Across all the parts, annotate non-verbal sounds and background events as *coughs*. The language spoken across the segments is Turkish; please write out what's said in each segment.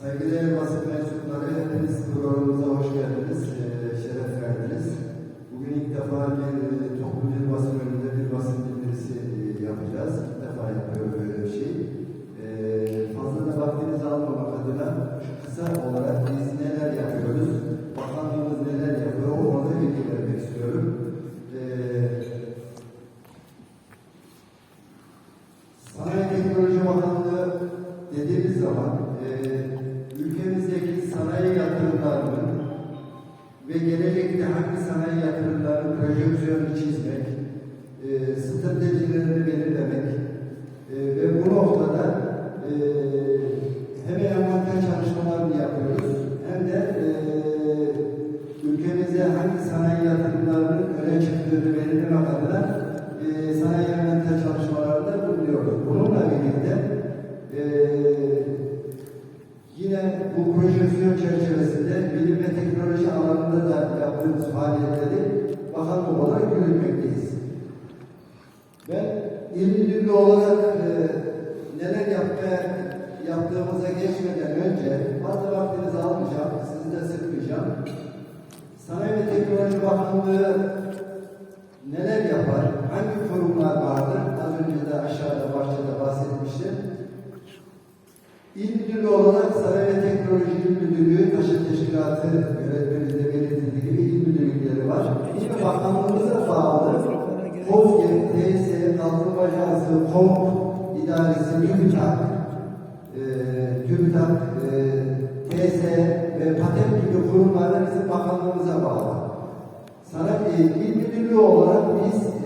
Saygıdeğer basın mensupları hepiniz programımıza hoş geldiniz, eee, şeref verdiniz. Bugün ilk defa bir eee, toplu bir basın önünde bir basın bildirisi eee, yapacağız. İlk defa yapıyorum böyle bir şey. Fazla da vaktinizi almamak adına kısa olarak projeksiyonunu çizmek, e, stratejilerini belirlemek e, ve bu noktada e, hem envanter çalışmalarını yapıyoruz hem de e, ülkemize hangi sanayi yatırımlarının öne çıktığını belirlemek adına e, sanayi envanter çalışmalarında bulunuyoruz. Bununla birlikte e, yine bu projeksiyon çerçevesinde bilim ve teknoloji alanında da yaptığımız faaliyetleri bakanlık olarak yürütmekteyiz. Ben il müdürlüğü olarak e, neler yapmaya yaptığımıza geçmeden önce fazla almayacağım, sizi de sıkmayacağım. Sanayi ve Teknoloji Bakanlığı neler yapar, hangi kurumlar vardır? Az önce de aşağıda bahçede bahsetmiştim. İl Müdürlüğü olarak Sanayi ve Teknoloji İl Müdürlüğü, Taşıt Teşkilatı yönetmeninde belirtildiği gibi il müdürlükleri var. Yine bakanlığımıza bağlı KOSGEB, TS, Kalkınma Ajansı, KOMP İdaresi, TÜBİTAK, e, TÜBİTAK, e, TS ve Patent gibi kurumlar da bizim bakanlığımıza bağlı. Sanayi İl Müdürlüğü olarak biz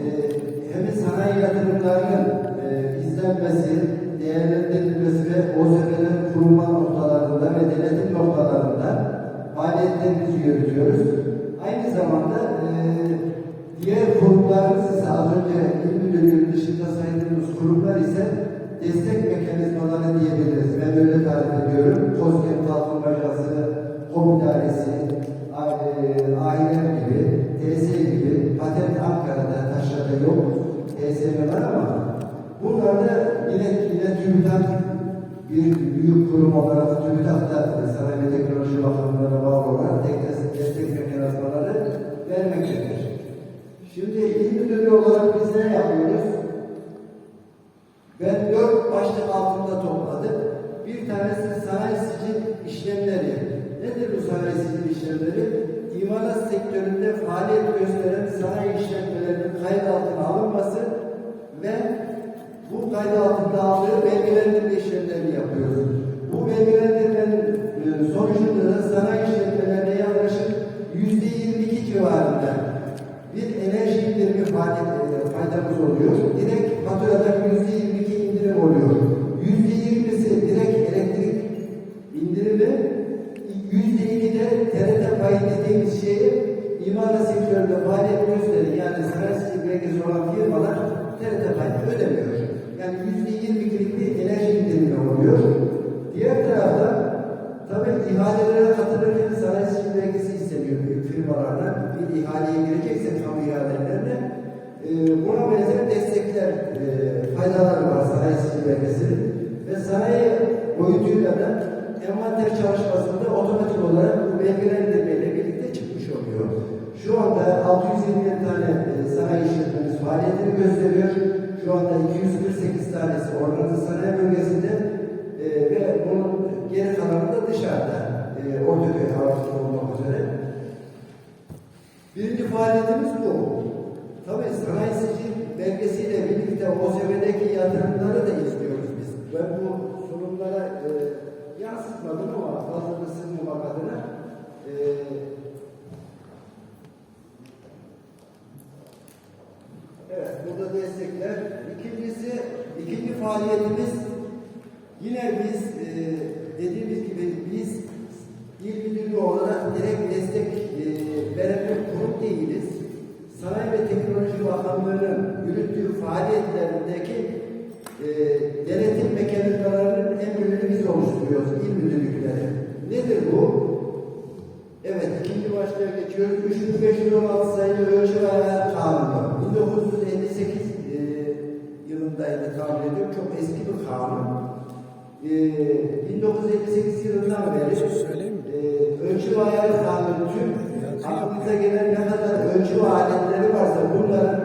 faaliyetini gösteriyor. Şu anda 248 tanesi organize sanayi bölgesinde e, ve bunun geri kalanı da dışarıda. E, Ortaköy havası olmak üzere. Birinci faaliyetimiz bu. Tabii sanayi sicil belgesiyle birlikte OSB'deki yatırımları da izliyoruz biz. Ben bu sunumlara e, yansıtmadım ama fazla sığmamak adına e, Evet, burada destekler. İkincisi, ikinci faaliyetimiz yine biz e, dediğimiz gibi biz il müdürlüğü olarak direkt destek e, veren bir kurum değiliz. Sanayi ve Teknoloji Bakanlığı'nın yürüttüğü faaliyetlerindeki e, denetim mekanizmalarının en büyüğünü biz oluşturuyoruz, il müdürlükleri. Nedir bu? Evet, ikinci başlığa geçiyoruz. 3516 sayılı ölçü ve ayar kanunu. 1958 e, yılındaydı kabul ediyorum. Çok eski bir kanun. e, 1958 yılından beri Söyleyeyim e, ölçü ve ayar kanunu tüm aklınıza gelen ne kadar ölçü aletleri varsa bunların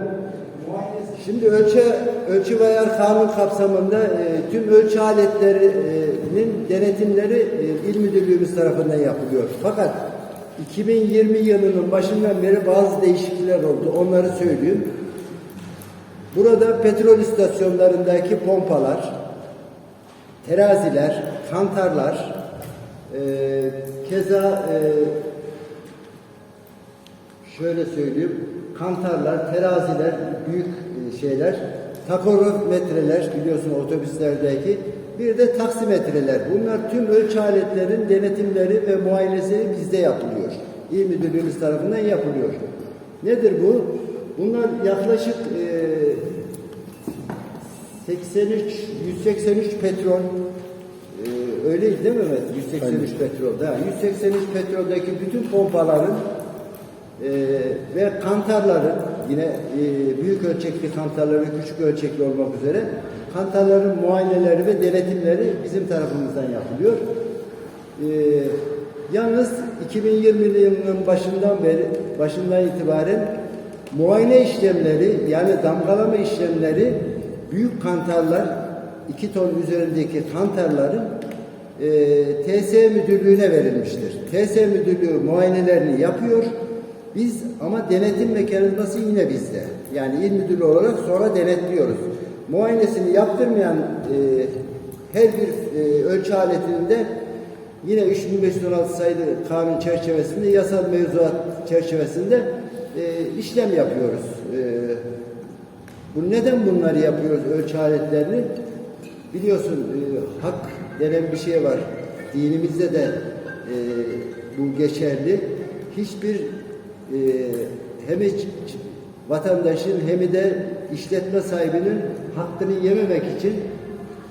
muayenesi. Şimdi ölçü, ölçü ve ayar kanun kapsamında e, tüm ölçü aletlerinin denetimleri e, İl Müdürlüğümüz tarafından yapılıyor. Fakat 2020 yılının başından beri bazı değişiklikler oldu. Onları söyleyeyim. Burada petrol istasyonlarındaki pompalar, teraziler, kantarlar, e, keza e, şöyle söyleyeyim, kantarlar, teraziler, büyük e, şeyler, takometreler biliyorsun otobüslerdeki, bir de taksimetreler. Bunlar tüm ölçü aletlerin denetimleri ve muayenesi bizde yapılıyor. İl Müdürlüğümüz tarafından yapılıyor. Nedir bu? Bunlar yaklaşık e, 83, 183 petrol ee, öyleydi değil mi Mehmet? 183 petrol. Ha, 183 petroldeki bütün pompaların e, ve kantarların yine e, büyük ölçekli kantarları küçük ölçekli olmak üzere kantarların muayeneleri ve denetimleri bizim tarafımızdan yapılıyor. E, yalnız 2020 yılının başından beri başından itibaren muayene işlemleri yani damgalama işlemleri büyük kantarlar 2 ton üzerindeki kantarların e, TS müdürlüğüne verilmiştir. TS müdürlüğü muayenelerini yapıyor. Biz ama denetim mekanizması yine bizde. Yani il müdürlüğü olarak sonra denetliyoruz. Muayenesini yaptırmayan e, her bir e, ölçü aletinde yine 3516 sayılı kanun çerçevesinde, yasal mevzuat çerçevesinde e, işlem yapıyoruz. E, bu neden bunları yapıyoruz ölçü aletlerini? Biliyorsun e, hak denen bir şey var. Dinimizde de e, bu geçerli. Hiçbir e, hem hiç vatandaşın hem de işletme sahibinin hakkını yememek için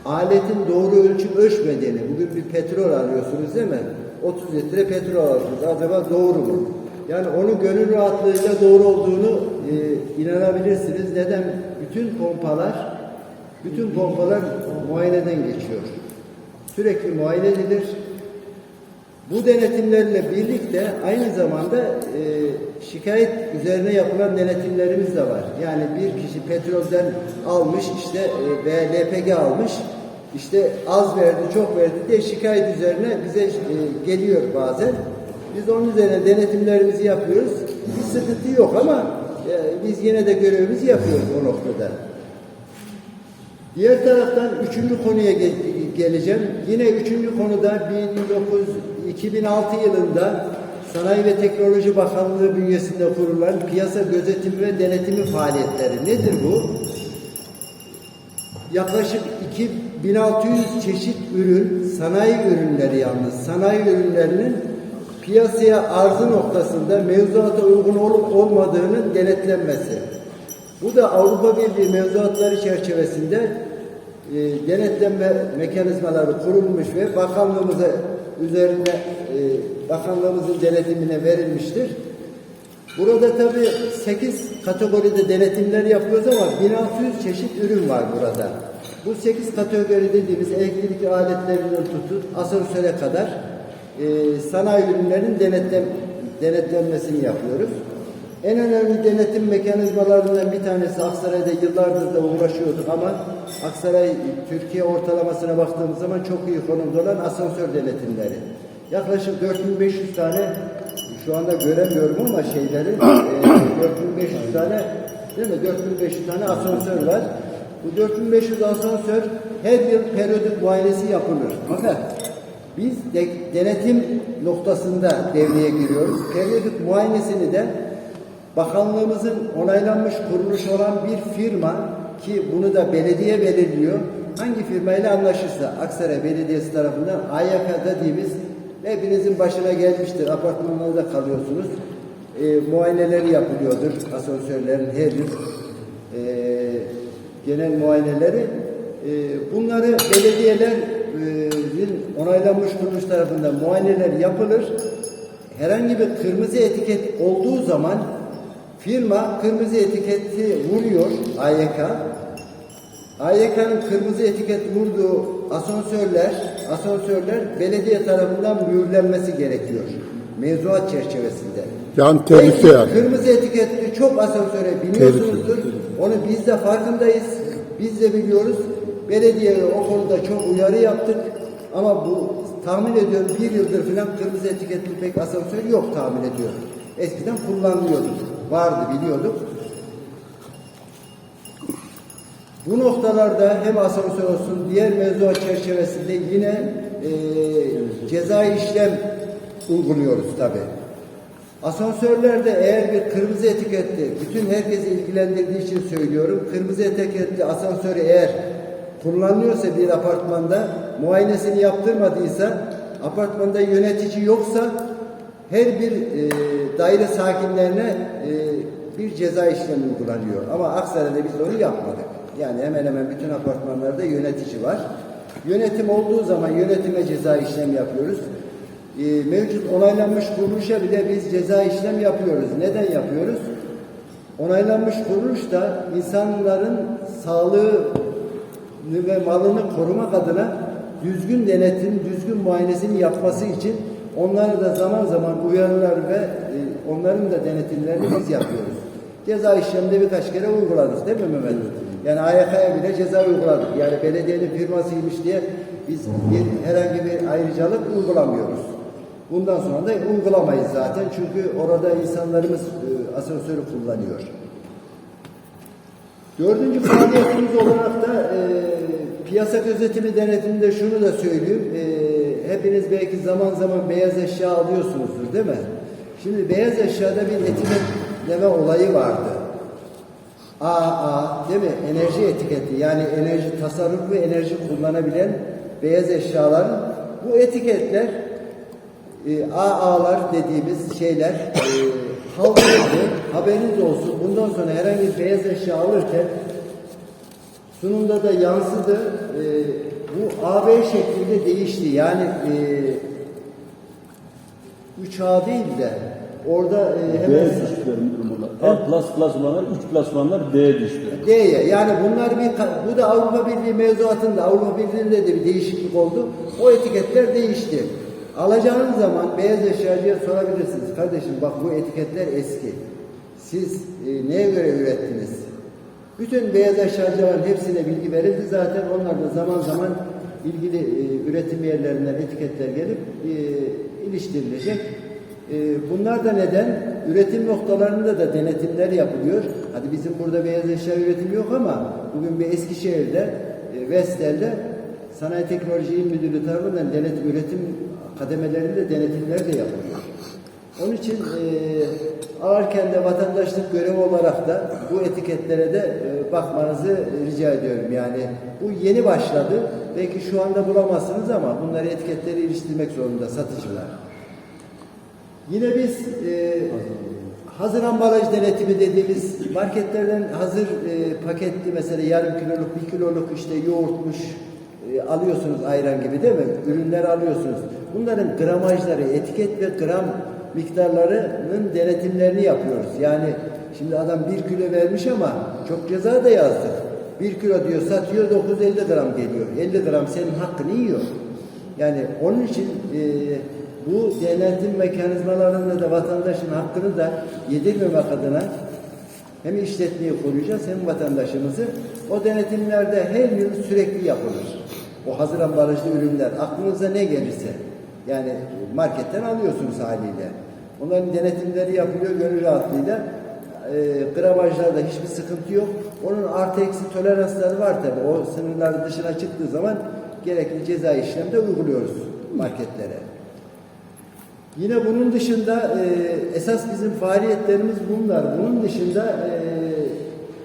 aletin doğru ölçüm ölçmediğini. Bugün bir petrol alıyorsunuz değil mi? 30 litre petrol alıyorsunuz. Acaba doğru mu? Yani onun gönül rahatlığıyla doğru olduğunu e, inanabilirsiniz. Neden? Bütün pompalar bütün pompalar muayeneden geçiyor. Sürekli muayene edilir. Bu denetimlerle birlikte aynı zamanda e, şikayet üzerine yapılan denetimlerimiz de var. Yani bir kişi petrolden almış işte e, LPG almış işte az verdi çok verdi diye şikayet üzerine bize e, geliyor bazen. Biz onun üzerine denetimlerimizi yapıyoruz. Bir sıkıntı yok ama biz yine de görevimizi yapıyoruz o noktada. Diğer taraftan üçüncü konuya ge- geleceğim. Yine üçüncü konuda 1900, 2006 yılında Sanayi ve Teknoloji Bakanlığı bünyesinde kurulan piyasa gözetimi ve denetimi faaliyetleri. Nedir bu? Yaklaşık 2600 çeşit ürün, sanayi ürünleri yalnız, sanayi ürünlerinin piyasaya arzı noktasında mevzuata uygun olup olmadığının denetlenmesi. Bu da Avrupa Birliği mevzuatları çerçevesinde e, denetlenme mekanizmaları kurulmuş ve bakanlığımıza üzerine e, bakanlığımızın denetimine verilmiştir. Burada tabi 8 kategoride denetimler yapıyoruz ama 1600 çeşit ürün var burada. Bu 8 kategori dediğimiz elektrik aletlerinden tutun asansöre kadar e, sanayi ürünlerinin denetlem, denetlenmesini yapıyoruz. En önemli denetim mekanizmalarından bir tanesi Aksaray'da yıllardır da uğraşıyorduk ama Aksaray Türkiye ortalamasına baktığımız zaman çok iyi konumda olan asansör denetimleri. Yaklaşık 4500 tane şu anda göremiyorum ama şeyleri *coughs* e, 4500 tane değil mi? 4500 tane asansör var. Bu 4500 asansör her yıl periyodik muayenesi yapılır. Fakat biz de, denetim noktasında devreye giriyoruz. Periyodik muayenesini de bakanlığımızın onaylanmış kuruluş olan bir firma ki bunu da belediye belirliyor. Hangi firmayla anlaşırsa Aksaray Belediyesi tarafından AYK dediğimiz hepinizin başına gelmiştir. Apartmanlarda kalıyorsunuz. E, muayeneleri yapılıyordur. Asansörlerin her yıl e, genel muayeneleri. E, bunları belediyelerin onaylanmış kuruluş tarafından muayeneler yapılır. Herhangi bir kırmızı etiket olduğu zaman firma kırmızı etiketi vuruyor AYK. AYK'nın kırmızı etiket vurduğu asansörler, asansörler belediye tarafından mühürlenmesi gerekiyor. Mevzuat çerçevesinde. Yani Belki yani. Kırmızı etiketli çok asansöre biniyorsunuzdur. Onu biz de farkındayız. Biz de biliyoruz. Belediyeye o konuda çok uyarı yaptık. Ama bu tahmin ediyorum bir yıldır falan kırmızı etiketli pek asansör yok tahmin ediyorum. Eskiden kullanılıyordu. Vardı biliyorduk. Bu noktalarda hem asansör olsun diğer mevzuat çerçevesinde yine e, cezai işlem uyguluyoruz tabi. Asansörlerde eğer bir kırmızı etiketli, bütün herkesi ilgilendirdiği için söylüyorum, kırmızı etiketli asansörü eğer kullanıyorsa bir apartmanda, muayenesini yaptırmadıysa, apartmanda yönetici yoksa her bir e, daire sakinlerine e, bir ceza işlemi uygulanıyor. Ama Aksaray'da biz onu yapmadık. Yani hemen hemen bütün apartmanlarda yönetici var. Yönetim olduğu zaman yönetime ceza işlem yapıyoruz. E, mevcut onaylanmış kuruluşa bile biz ceza işlem yapıyoruz. Neden yapıyoruz? Onaylanmış kuruluş da insanların sağlığı ve malını korumak adına düzgün denetim, düzgün muayenesini yapması için onları da zaman zaman uyarılar ve e, onların da denetimlerini biz yapıyoruz. Ceza işleminde birkaç kere uyguladık değil mi Mehmet? Yani AYK'ya bile ceza uyguladık. Yani belediyenin firmasıymış diye biz herhangi bir ayrıcalık uygulamıyoruz. Bundan sonra da uygulamayız zaten çünkü orada insanlarımız e, asansörü kullanıyor. Dördüncü faaliyetimiz olarak da e, piyasa gözetimi denetiminde şunu da söyleyeyim. E, hepiniz belki zaman zaman beyaz eşya alıyorsunuzdur değil mi? Şimdi beyaz eşyada bir etiketleme olayı vardı. AA değil mi? Enerji etiketi yani enerji tasarruf ve enerji kullanabilen beyaz eşyaların bu etiketler e, AA'lar dediğimiz şeyler e, halk oldu, haberiniz olsun. Bundan sonra herhangi bir beyaz eşya alırken sunumda da yansıdı. E, bu AB şeklinde değişti. Yani e, 3A değil de orada e, hemen D düştüler bunlar. A plus klasmanlar, 3 klasmanlar D düştü. D'ye yani bunlar bir bu da Avrupa Birliği mevzuatında Avrupa Birliği'nde de bir değişiklik oldu. O etiketler değişti. Alacağınız zaman beyaz eşyacıya sorabilirsiniz. Kardeşim bak bu etiketler eski. Siz e, neye göre ürettiniz? Bütün beyaz eşyacıların hepsine bilgi verildi zaten. Onlar da zaman zaman ilgili e, üretim yerlerinden etiketler gelip e, iliştirilecek. E, bunlar da neden? Üretim noktalarında da denetimler yapılıyor. Hadi bizim burada beyaz eşya üretimi yok ama bugün bir Eskişehir'de, e, Vestel'de Sanayi Teknoloji İl Müdürlüğü tarafından denetim, üretim kademelerinde denetimler de yapılıyor. Onun için e, alırken de vatandaşlık görevi olarak da bu etiketlere de e, bakmanızı rica ediyorum. Yani bu yeni başladı. Belki şu anda bulamazsınız ama bunları etiketleri iliştirmek zorunda satıcılar. Yine biz e, hazır ambalaj denetimi dediğimiz marketlerden hazır e, paketli mesela yarım kiloluk, bir kiloluk işte yoğurtmuş e, alıyorsunuz ayran gibi değil mi? Ürünler alıyorsunuz. Bunların gramajları, etiket ve gram miktarlarının denetimlerini yapıyoruz. Yani şimdi adam bir kilo vermiş ama çok ceza da yazdık. Bir kilo diyor satıyor 950 gram geliyor. 50 gram senin hakkını yiyor. Yani onun için e, bu denetim mekanizmalarında da vatandaşın hakkını da yedirmemek adına hem işletmeyi koruyacağız hem vatandaşımızı. O denetimlerde her yıl sürekli yapılır. O hazır ambalajlı ürünler aklınıza ne gelirse yani marketten alıyorsunuz haliyle. Onların denetimleri yapılıyor gönül rahatlığıyla. E, gramajlarda hiçbir sıkıntı yok. Onun artı eksi toleransları var tabi. O sınırların dışına çıktığı zaman gerekli ceza işlemde uyguluyoruz marketlere. Yine bunun dışında e, esas bizim faaliyetlerimiz bunlar. Bunun dışında e,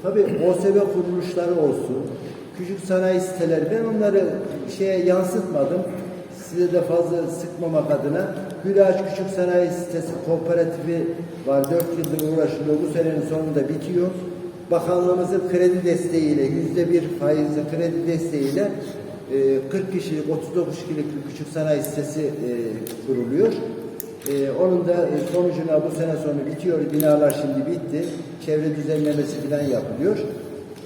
tabii OSB kuruluşları olsun, küçük sanayi siteleri ben onları şeye yansıtmadım. Size de fazla sıkmamak adına Gülaç Küçük Sanayi Sitesi Kooperatifi var. 4 yıldır uğraşılıyor. Bu senenin sonunda bitiyor. Bakanlığımızın kredi desteğiyle, yüzde bir faizli kredi desteğiyle e, 40 kişilik, 39 kişilik bir küçük sanayi sitesi e, kuruluyor. Ee, onun da e, sonucuna bu sene sonu bitiyor. Binalar şimdi bitti. Çevre düzenlemesi falan yapılıyor.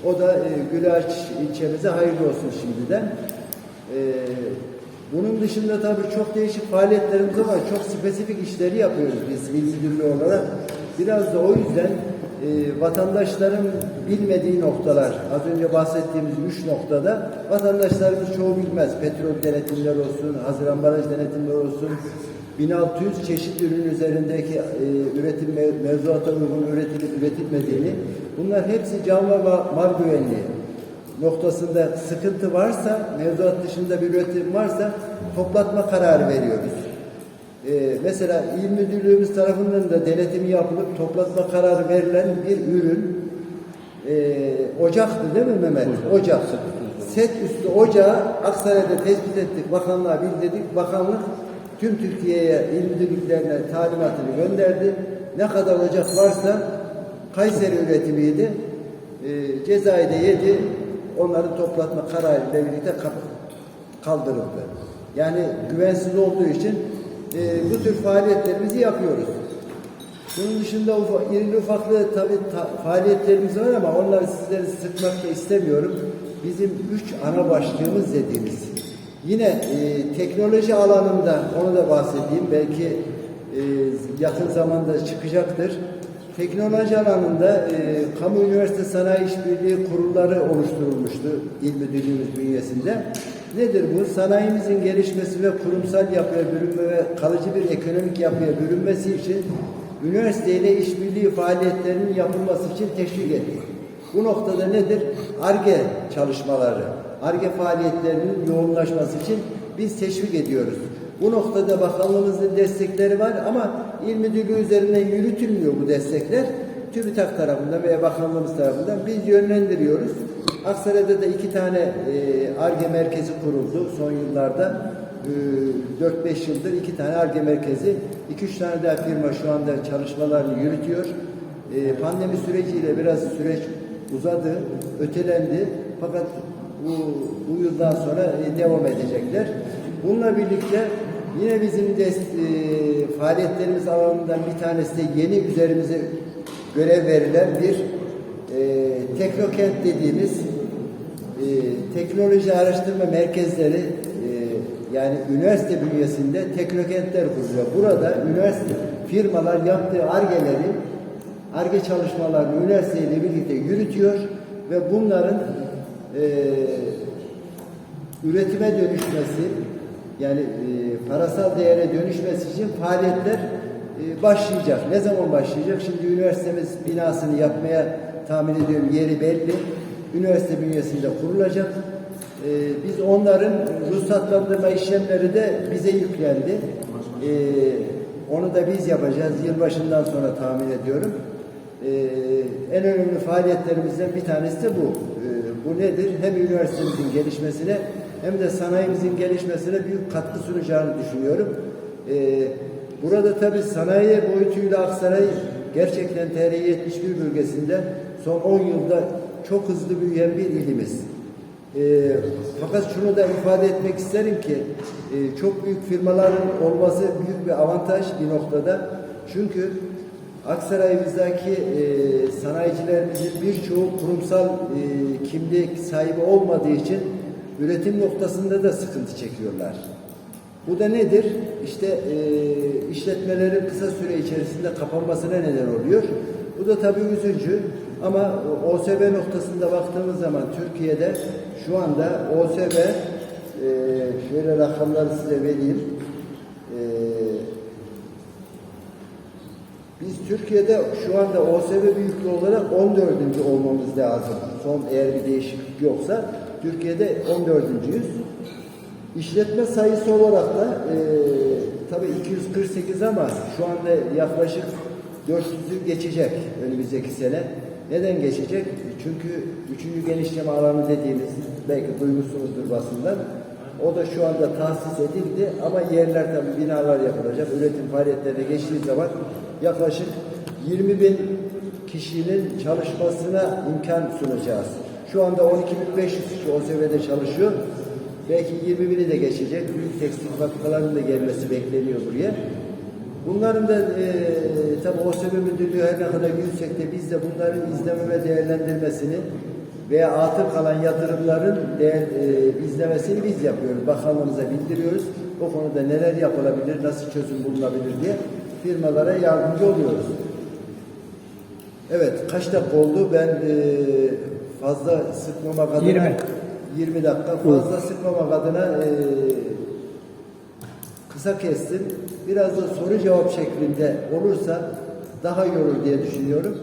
O da e, Gülaç ilçemize hayırlı olsun şimdiden. Ee, bunun dışında tabii çok değişik faaliyetlerimiz var. Çok spesifik işleri yapıyoruz biz il müdürlüğü olarak. Biraz da o yüzden e, vatandaşların bilmediği noktalar, az önce bahsettiğimiz üç noktada vatandaşlarımız çoğu bilmez. Petrol denetimler olsun, hazır ambalaj denetimler olsun, 1600 çeşit ürün üzerindeki e, üretim mev- mevzuata uygun üretilip üretilmediğini, bunlar hepsi can ve ma- mal güvenliği noktasında sıkıntı varsa, mevzuat dışında bir üretim varsa toplatma kararı veriyoruz. Ee, mesela il müdürlüğümüz tarafından da denetimi yapılıp toplatma kararı verilen bir ürün e, ocaktı değil mi Mehmet? Ocak. Set üstü ocağı Aksaray'da tespit ettik, bakanlığa bildirdik. Bakanlık tüm Türkiye'ye il müdürlüklerine talimatını gönderdi. Ne kadar ocak varsa Kayseri üretimiydi. E, cezayı da yedi. Onların toplatma kararıyla birlikte kaldırıldı. Yani güvensiz olduğu için e, bu tür faaliyetlerimizi yapıyoruz. Bunun dışında ufa, irili ufaklı tabii ta- faaliyetlerimiz var ama onları sizleri sıkmak da istemiyorum. Bizim üç ana başlığımız dediğimiz. Yine e, teknoloji alanında onu da bahsedeyim. Belki e, yakın zamanda çıkacaktır. Teknoloji alanında e, kamu üniversite sanayi işbirliği kurulları oluşturulmuştu il müdürlüğümüz bünyesinde. Nedir bu? Sanayimizin gelişmesi ve kurumsal yapıya bürünme ve kalıcı bir ekonomik yapıya bürünmesi için üniversiteyle işbirliği faaliyetlerinin yapılması için teşvik ettik. Bu noktada nedir? ARGE çalışmaları, ARGE faaliyetlerinin yoğunlaşması için biz teşvik ediyoruz. Bu noktada bakanlığımızın destekleri var ama il müdürlüğü üzerinden yürütülmüyor bu destekler. TÜBİTAK tarafından veya bakanlığımız tarafından biz yönlendiriyoruz. Aksaray'da da iki tane ARGE merkezi kuruldu son yıllarda. E, 4-5 yıldır iki tane ARGE merkezi, 2-3 tane daha firma şu anda çalışmalarını yürütüyor. E, pandemi süreciyle biraz süreç uzadı, ötelendi. Fakat bu, bu yıldan sonra e, devam edecekler. Bununla birlikte yine bizim de e, faaliyetlerimiz alanından bir tanesi de yeni üzerimize görev verilen bir e, teknokent dediğimiz e, teknoloji araştırma merkezleri e, yani üniversite bünyesinde teknokentler kuruluyor. Burada üniversite firmalar yaptığı argeleri arge çalışmalarını üniversiteyle birlikte yürütüyor ve bunların e, üretime dönüşmesi yani e, parasal değere dönüşmesi için faaliyetler e, başlayacak. Ne zaman başlayacak? Şimdi üniversitemiz binasını yapmaya tahmin ediyorum yeri belli. Üniversite bünyesinde kurulacak. E, biz onların ruhsatlandırma işlemleri de bize yüklendi. E, onu da biz yapacağız. Yılbaşından sonra tahmin ediyorum. E, en önemli faaliyetlerimizden bir tanesi de bu. E, bu nedir? Hem üniversitemizin gelişmesine hem de sanayimizin gelişmesine büyük katkı sunacağını düşünüyorum. E, burada tabii sanayi boyutuyla Aksaray gerçekten TR 71 bölgesinde son 10 yılda çok hızlı büyüyen bir ilimiz. E, fakat şunu da ifade etmek isterim ki e, çok büyük firmaların olması büyük bir avantaj bir noktada. Çünkü Aksaray'ımızdaki e, sanayicilerimizin birçoğu kurumsal e, kimlik sahibi olmadığı için üretim noktasında da sıkıntı çekiyorlar. Bu da nedir? İşte e, işletmelerin kısa süre içerisinde kapanmasına neden oluyor. Bu da tabii üzücü ama OSB noktasında baktığımız zaman Türkiye'de şu anda OSB e, şöyle rakamları size vereyim. E, biz Türkiye'de şu anda OSB büyüklüğü olarak 14. olmamız lazım. Son eğer bir değişiklik yoksa Türkiye'de 14.yüz. İşletme sayısı olarak da e, tabii 248 ama şu anda yaklaşık 400'ü geçecek önümüzdeki sene. Neden geçecek? Çünkü üçüncü genişleme alanı dediğimiz belki duymuşsunuzdur basından. O da şu anda tahsis edildi ama yerler tabii binalar yapılacak. Üretim faaliyetlerine geçtiği zaman yaklaşık 20 bin kişinin çalışmasına imkan sunacağız. Şu anda 12.500 kişi OSB'de çalışıyor. Belki 20 bini de geçecek. Büyük tekstil fabrikalarının da gelmesi bekleniyor buraya. Bunların da e, tabi OSB müdürlüğü her ne kadar yüksek de biz de bunların izleme ve değerlendirmesini veya atıl kalan yatırımların değer, e, izlemesini biz yapıyoruz. Bakanlığımıza bildiriyoruz. O konuda neler yapılabilir, nasıl çözüm bulunabilir diye firmalara yardımcı oluyoruz. Evet, kaç dakika oldu? Ben e, fazla sıkmamak adına 20. 20 dakika fazla sıkmamak adına e, kısa kestim. Biraz da soru cevap şeklinde olursa daha iyi olur diye düşünüyorum.